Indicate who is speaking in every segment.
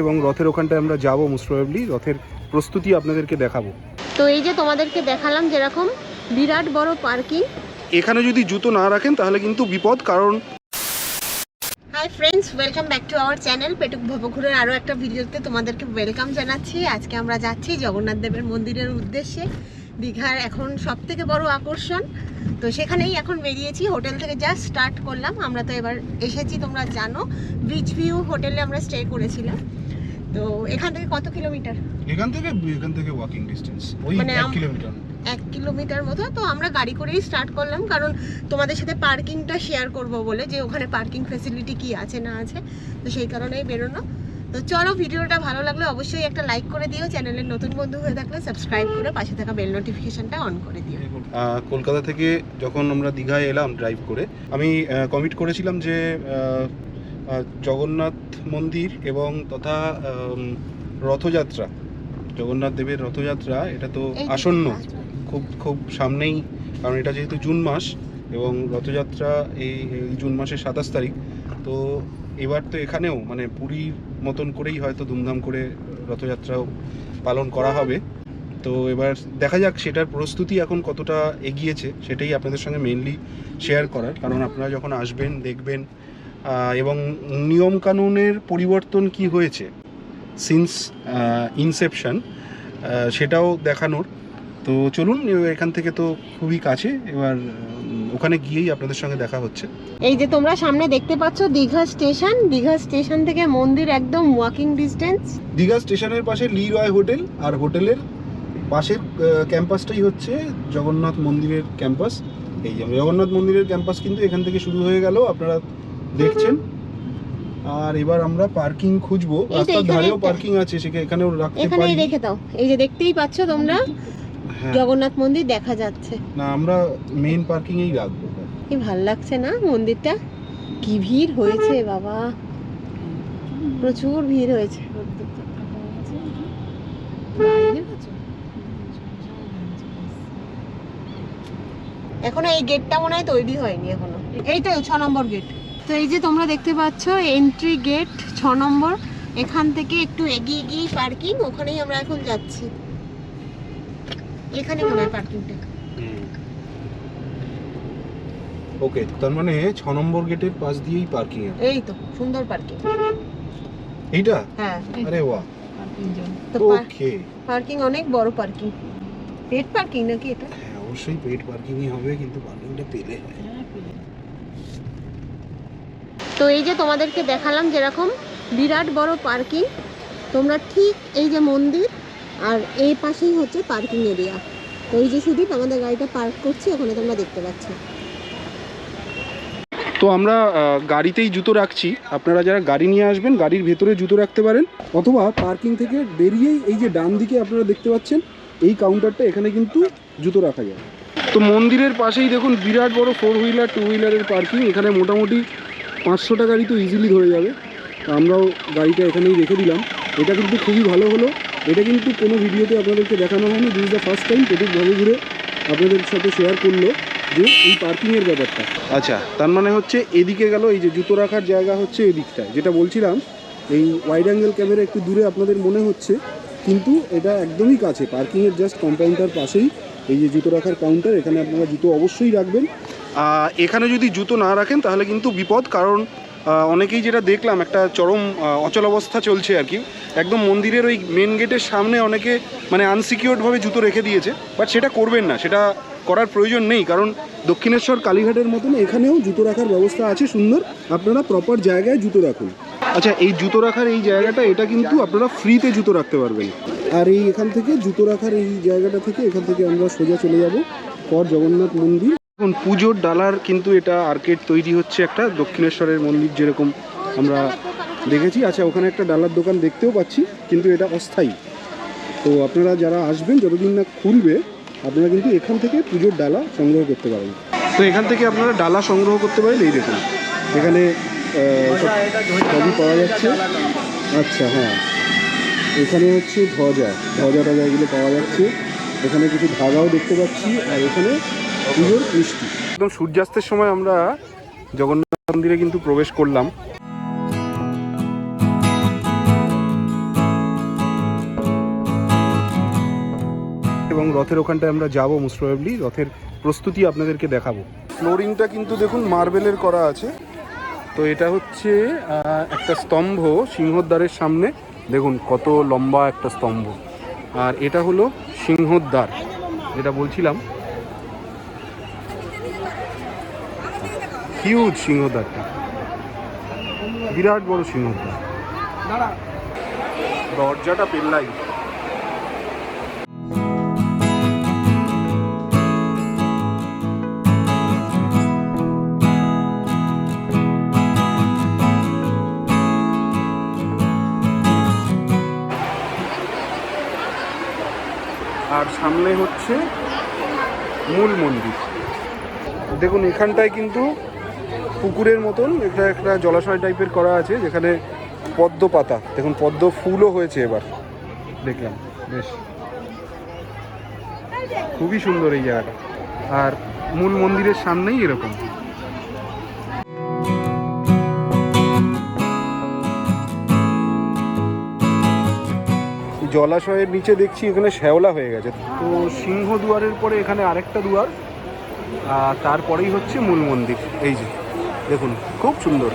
Speaker 1: এবং রথের ওখানটায় আমরা যাব মোস্ট রথের প্রস্তুতি আপনাদেরকে দেখাবো।
Speaker 2: তো এই যে তোমাদেরকে দেখালাম যেরকম বিরাট বড় পার্কিং
Speaker 1: এখানে যদি জুতো না রাখেন তাহলে কিন্তু বিপদ কারণ
Speaker 2: hi friends welcome back to our channel পেটুক ভবঘুরের আরও একটা ভিডিওতে তোমাদেরকে ওয়েলকাম জানাচ্ছি। আজকে আমরা যাচ্ছি জগন্নাথ দেবের মন্দিরের উদ্দেশ্যে। দীঘার এখন সব থেকে বড় আকর্ষণ। তো সেখানেই এখন বেরিয়েছি হোটেল থেকে জাস্ট স্টার্ট করলাম। আমরা তো এবার এসেছি তোমরা জানো বিচ ভিউ হোটেলে আমরা স্টে করেছিলাম। তো এখান থেকে কত কিলোমিটার
Speaker 1: এখান থেকে এখান থেকে ওয়াকিং ডিস্টেন্স ওই
Speaker 2: মানে আম-
Speaker 1: কিলোমিটার
Speaker 2: এক কিলোমিটার মতো তো আমরা গাড়ি করেই স্টার্ট করলাম। কারণ তোমাদের সাথে পার্কিংটা শেয়ার করব বলে যে ওখানে পার্কিং ফেসিলিটি কি আছে না আছে তো সেই কারণেই বেরোনো। তো চলো ভিডিওটা ভালো লাগলে অবশ্যই একটা লাইক করে দিও চ্যানেলের নতুন বন্ধু হয়ে থাকলে সাবস্ক্রাইব করে পাশে থাকা বেল নোটিফিকেশনটা অন করে দিও।
Speaker 1: কলকাতা থেকে যখন আমরা দীঘায় এলাম ড্রাইভ করে আমি কমিট করেছিলাম যে জগন্নাথ মন্দির এবং তথা রথযাত্রা জগন্নাথ দেবের রথযাত্রা এটা তো আসন্ন। খুব খুব সামনেই, কারণ এটা যেহেতু জুন মাস এবং রথযাত্রা এই জুন মাসের সাতাশ তারিখ, তো এবার তো এখানেও মানে পুরীর মতন করেই হয়তো ধুমধাম করে রথযাত্রাও পালন করা হবে। তো এবার দেখা যাক সেটার প্রস্তুতি এখন কতটা এগিয়েছে, সেটাই আপনাদের সঙ্গে মেনলি শেয়ার করার। কারণ আপনারা যখন আসবেন, দেখবেন এবং নিয়মকানুনের পরিবর্তন কি হয়েছে সিন্স ইনসেপশন সেটাও দেখানোর। তো চলুন এখান থেকে তো খুবই কাছে। এবার ওখানে গিয়েই আপনাদের সঙ্গে দেখা হচ্ছে।
Speaker 2: এই যে তোমরা সামনে দেখতে পাচ্ছ দীঘা স্টেশন। দীঘা স্টেশন থেকে মন্দির একদম ওয়াকিং ডিস্টেন্স
Speaker 1: দীঘা স্টেশনের পাশে লি রয় হোটেল আর হোটেলের পাশের ক্যাম্পাসটাই হচ্ছে জগন্নাথ মন্দিরের ক্যাম্পাস। এই যে জগন্নাথ মন্দিরের ক্যাম্পাস কিন্তু এখান থেকে শুরু হয়ে গেল আপনারা দেখছেন। আর এবার আমরা পার্কিং খুঁজবো। রাস্তার ধারেও পার্কিং আছে সেখানে এখানেও রাখতে
Speaker 2: এখানেই
Speaker 1: পারি।
Speaker 2: রেখে দাও। এই যে দেখতেই পাচ্ছ তোমরা। জগন্নাথ মন্দির দেখা যাচ্ছে।
Speaker 1: না আমরা মেইন পার্কিং এই রাখব।
Speaker 2: কি ভালো লাগছে না মন্দিরটা? কি ভিড় হয়েছে বাবা। প্রচুর ভিড় হয়েছে। এখনও এই গেটটা মনে হয় তৈরি হয়নি এখনও। এই তো ছ নম্বর গেট তো এই যে তোমরা দেখতে পাচ্ছ এন্ট্রি গেট ছ নম্বর। এখান থেকে একটু এগিয়ে গিয়ে পার্কিং ওখানেই আমরা এখন যাচ্ছি। এখানে মনে হয় পার্কিংটা
Speaker 1: ওকে তার মানে ছ নম্বর গেটের পাশ দিয়েই পার্কিং
Speaker 2: এই তো সুন্দর পার্কিং
Speaker 1: এইটা?
Speaker 2: হ্যাঁ।
Speaker 1: আরে বাহ।
Speaker 2: তো
Speaker 1: ওকে
Speaker 2: পার্কিং অনেক বড় পার্কিং পেড পার্কিং নাকি এটা?
Speaker 1: হ্যাঁ অবশ্যই পেট পার্কিংই হবে কিন্তু পার্কিংটা পেলে হয়।
Speaker 2: তো এই যে তোমাদেরকে দেখালাম যেরকম বিরাট বড় পার্কিং তোমরা ঠিক এই যে মন্দির আর এই পাশেই হচ্ছে পার্কিং এরিয়া। তো এই যে সুদীপ, আমাদের গাড়িটা পার্ক করছি, ওখানে তোমরা দেখতে পাচ্ছ।
Speaker 1: তো আমরা গাড়িতেই জুতো রাখছি। আপনারা যারা গাড়ি নিয়ে আসবেন, গাড়ির ভেতরে জুতো রাখতে পারেন, অথবা পার্কিং থেকে বেরিয়েই এই যে ডান দিকে আপনারা দেখতে পাচ্ছেন, এই কাউন্টারটা এখানে কিন্তু জুতো রাখা যায়। তো মন্দিরের পাশেই দেখুন, বিরাট বড় ফোর হুইলার টু হুইলারের পার্কিং এখানে মোটামুটি পাঁচশোটা গাড়ি তো ইজিলি ধরে যাবে। আমরাও গাড়িটা এখানেই রেখে দিলাম। এটা কিন্তু খুবই ভালো হলো। এটা কিন্তু কোনো ভিডিওতে আপনাদেরকে দেখানো হয়নি। দিস দ্য ফার্স্ট টাইম পেটুক ভাবে ঘুরে আপনাদের সাথে শেয়ার করল যে এই পার্কিংয়ের ব্যাপারটা। আচ্ছা তার মানে হচ্ছে এদিকে গেল এই যে জুতো রাখার জায়গা হচ্ছে এদিকটায়। যেটা বলছিলাম এই ওয়াইড অ্যাঙ্গেল ক্যামেরা একটু দূরে আপনাদের মনে হচ্ছে কিন্তু এটা একদমই কাছে। পার্কিংয়ের জাস্ট কম্পাউন্ডার পাশেই এই যে জুতো রাখার কাউন্টার এখানে আপনারা জুতো অবশ্যই রাখবেন। এখানে যদি জুতো না রাখেন তাহলে কিন্তু বিপদ কারণ অনেকেই যেটা দেখলাম, একটা চরম অচল অবস্থা চলছে আর কি। একদম মন্দিরের ওই মেন গেটের সামনে অনেকে মানে আনসিকিউরডভাবে জুতো রেখে দিয়েছে বাট সেটা করবেন না, সেটা করার প্রয়োজন নেই, কারণ দক্ষিণেশ্বর কালীঘাটের মতন এখানেও জুতো রাখার ব্যবস্থা আছে সুন্দর, আপনারা প্রপার জায়গায় জুতো রাখুন। আচ্ছা এই জুতো রাখার এই জায়গাটা, এটা কিন্তু আপনারা ফ্রিতে জুতো রাখতে পারবেন। আর এই এখান থেকে জুতো রাখার এই জায়গাটা থেকে, এখান থেকে আমরা সোজা চলে যাব, পর জগন্নাথ মন্দির। এখন পুজোর ডালার কিন্তু এটা আর্কেড তৈরি হচ্ছে একটা দক্ষিণেশ্বরের মন্দির যেরকম আমরা দেখেছি। আচ্ছা ওখানে একটা ডালার দোকান দেখতেও পাচ্ছি, কিন্তু এটা অস্থায়ী। তো আপনারা যারা আসবেন, যতদিন না খুলবে, আপনারা কিন্তু এখান থেকে পুজোর ডালা সংগ্রহ করতে পারেন। তো এখান থেকে আপনারা ডালা সংগ্রহ করতে পারেন, এই দেখুন। এখানে সবই পাওয়া যাচ্ছে। আচ্ছা হ্যাঁ। এখানে হচ্ছে ধ্বজা। ধ্বজা টজা এগুলো পাওয়া যাচ্ছে। এখানে কিছু ধাগাও দেখতে পাচ্ছি, আর এখানে মিষ্টি। একদম সূর্যাস্তের সময় আমরা জগন্নাথ মন্দিরে কিন্তু প্রবেশ করলাম। এবং রথের ওখানটায় আমরা যাব মোস্ট রথের প্রস্তুতি আপনাদেরকে দেখাবো। ফ্লোরিংটা কিন্তু দেখুন মার্বেলের করা আছে। তো এটা হচ্ছে একটা স্তম্ভ সিংহদ্বারের সামনে। দেখুন কত লম্বা একটা স্তম্ভ। আর এটা হলো সিংহদ্বার। যেটা বলছিলাম হিউজ সিংহদ্বারটা বিরাট বড় সিংহদ্বার দরজাটা পেল্লাই। আর সামনে হচ্ছে মূল মন্দির। দেখুন এখানটায় কিন্তু পুকুরের মতন এটা একটা জলাশয় টাইপের করা আছে, যেখানে পদ্ম পাতা, দেখুন পদ্ম ফুলও হয়েছে এবার। দেখলাম, বেশ। খুবই সুন্দর এই জায়গাটা। আর মূল মন্দিরের সামনেই এরকম। জলাশয়ের নিচে দেখছি এখানে শ্যাওলা হয়ে গেছে। তো সিংহ দুয়ারের পরে এখানে আরেকটা দুয়ার, আর তারপরেই হচ্ছে মূল মন্দির। এই যে। দেখুন, খুব সুন্দর।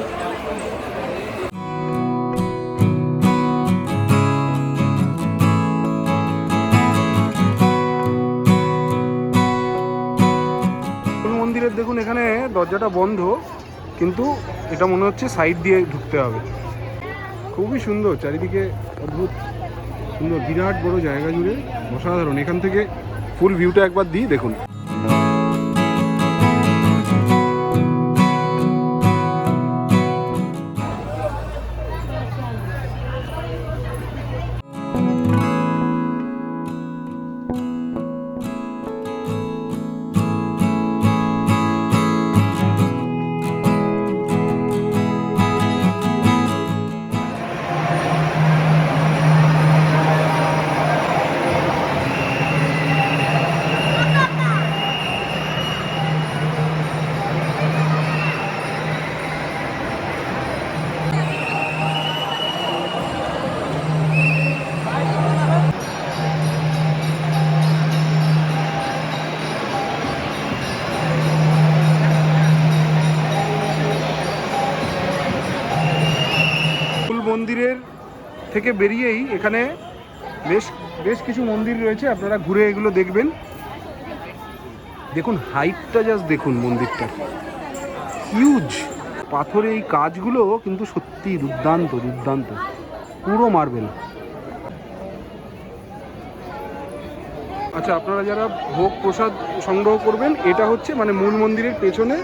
Speaker 1: মন্দিরের দেখুন, এখানে দরজাটা বন্ধ, কিন্তু এটা মনে হচ্ছে সাইড দিয়ে ঢুকতে হবে। খুবই সুন্দর, চারিদিকে অদ্ভুত, সুন্দর, বিরাট বড় জায়গা জুড়ে অসাধারণ। এখান থেকে ফুল ভিউটা একবার দিই, দেখুন। থেকে বেরিয়েই এখানে বেশ বেশ কিছু মন্দির রয়েছে, আপনারা ঘুরে এগুলো দেখবেন। দেখুন হাইটটা জাস্ট দেখুন মন্দিরটা হিউজ পাথরে এই কাজগুলো কিন্তু সত্যি দুর্দান্ত দুর্দান্ত। পুরো মার্বেল। আচ্ছা আপনারা যারা ভোগ প্রসাদ সংগ্রহ করবেন, এটা হচ্ছে মানে মূল মন্দিরের পেছনে।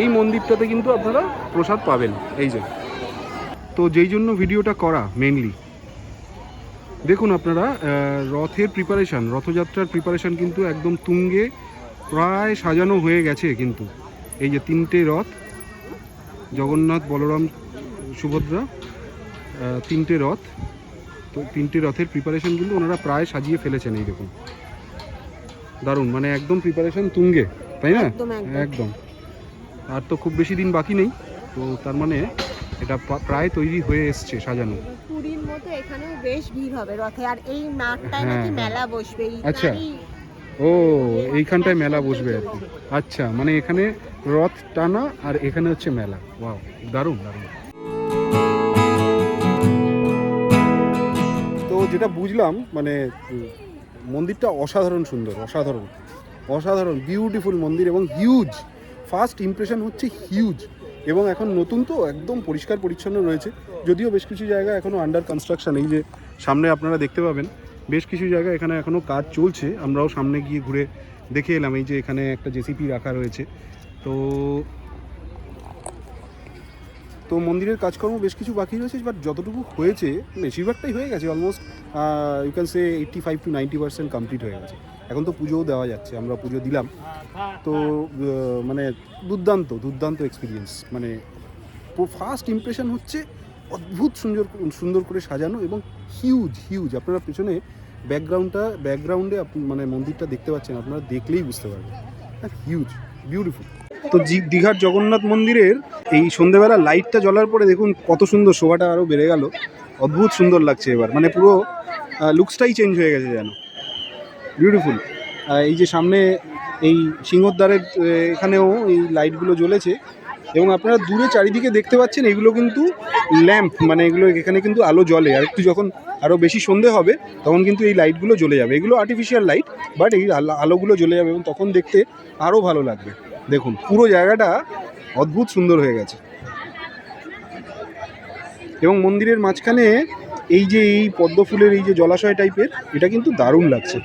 Speaker 1: এই মন্দিরটাতে কিন্তু আপনারা প্রসাদ পাবেন। এই যে। তো যেই জন্য ভিডিওটা করা মেনলি দেখুন আপনারা রথের প্রিপারেশান রথযাত্রার প্রিপারেশান কিন্তু একদম তুঙ্গে প্রায় সাজানো হয়ে গেছে কিন্তু। এই যে তিনটে রথ জগন্নাথ বলরাম সুভদ্রা তিনটে রথ তো তিনটে রথের প্রিপারেশন কিন্তু ওনারা প্রায় সাজিয়ে ফেলেছেন এই দেখুন। দারুণ মানে একদম প্রিপারেশন তুঙ্গে তাই না?
Speaker 2: একদম,
Speaker 1: আর তো খুব বেশি দিন বাকি নেই তো তার মানে এটা প্রায় তৈরি হয়ে এসছে সাজানো।
Speaker 2: পুরীর মতো এখানেও বেশ ভিড় হবে রথে। আর এই মাঠটায়
Speaker 1: হ্যাঁ,
Speaker 2: নাকি
Speaker 1: হ্যাঁ।
Speaker 2: মেলা বসবে।
Speaker 1: আচ্ছা। ও এইখানটায় মেলা বসবে আর আচ্ছা মানে এখানে রথ টানা আর এখানে হচ্ছে মেলা। ওয়াও দারুণ দারুণ। তো যেটা বুঝলাম মানে মন্দিরটা অসাধারণ সুন্দর অসাধারণ। অসাধারণ বিউটিফুল মন্দির এবং হিউজ ফার্স্ট ইমপ্রেশন হচ্ছে হিউজ এবং এখন নতুন তো একদম পরিষ্কার পরিচ্ছন্ন রয়েছে। যদিও বেশ কিছু জায়গা এখনও আন্ডার কনস্ট্রাকশন এই যে সামনে আপনারা দেখতে পাবেন, বেশ কিছু জায়গা এখানে এখনও কাজ চলছে। আমরাও সামনে গিয়ে ঘুরে দেখে এলাম, এই যে এখানে একটা জেসিপি রাখা রয়েছে। তো তো মন্দিরের কাজকর্ম বেশ কিছু বাকি রয়েছে বাট যতটুকু হয়েছে, বেশিরভাগটাই হয়ে গেছে almost you can say eighty five to ninety percent complete হয়ে গেছে। এখন তো পুজোও দেওয়া যাচ্ছে, আমরা পুজো দিলাম। তো মানে দুর্দান্ত দুর্দান্ত এক্সপিরিয়েন্স মানে ফার্স্ট ইমপ্রেশন হচ্ছে অদ্ভুত সুন্দর সুন্দর করে সাজানো এবং হিউজ হিউজ আপনারা পেছনে ব্যাকগ্রাউন্ডটা ব্যাকগ্রাউন্ডে মানে মন্দিরটা দেখতে পাচ্ছেন, আপনারা দেখলেই বুঝতে পারবেন। হিউজ বিউটিফুল তো দীঘার জগন্নাথ মন্দিরের এই সন্ধেবেলা লাইটটা জ্বলার পরে দেখুন কত সুন্দর শোভাটা আরও বেড়ে গেল। অদ্ভুত সুন্দর লাগছে এবার। মানে পুরো লুকসটাই চেঞ্জ হয়ে গেছে যেন। বিউটিফুল এই যে সামনে এই সিংহদ্বারের এখানেও এই লাইটগুলো জ্বলেছে এবং আপনারা দূরে চারিদিকে দেখতে পাচ্ছেন এগুলো কিন্তু ল্যাম্প মানে এগুলো এখানে কিন্তু আলো জ্বলে। আর একটু যখন আরও বেশি সন্ধে হবে, তখন কিন্তু এই লাইটগুলো জ্বলে যাবে। এগুলো আর্টিফিশিয়াল লাইট বাট এই আলোগুলো জ্বলে যাবে এবং তখন দেখতে আরও ভালো লাগবে। দেখুন, পুরো জায়গাটা অদ্ভুত সুন্দর হয়ে গেছে। এবং মন্দিরের মাঝখানে এই যে এই পদ্ম ফুলের এই যে জলাশয় টাইপের এটা কিন্তু দারুণ লাগছে।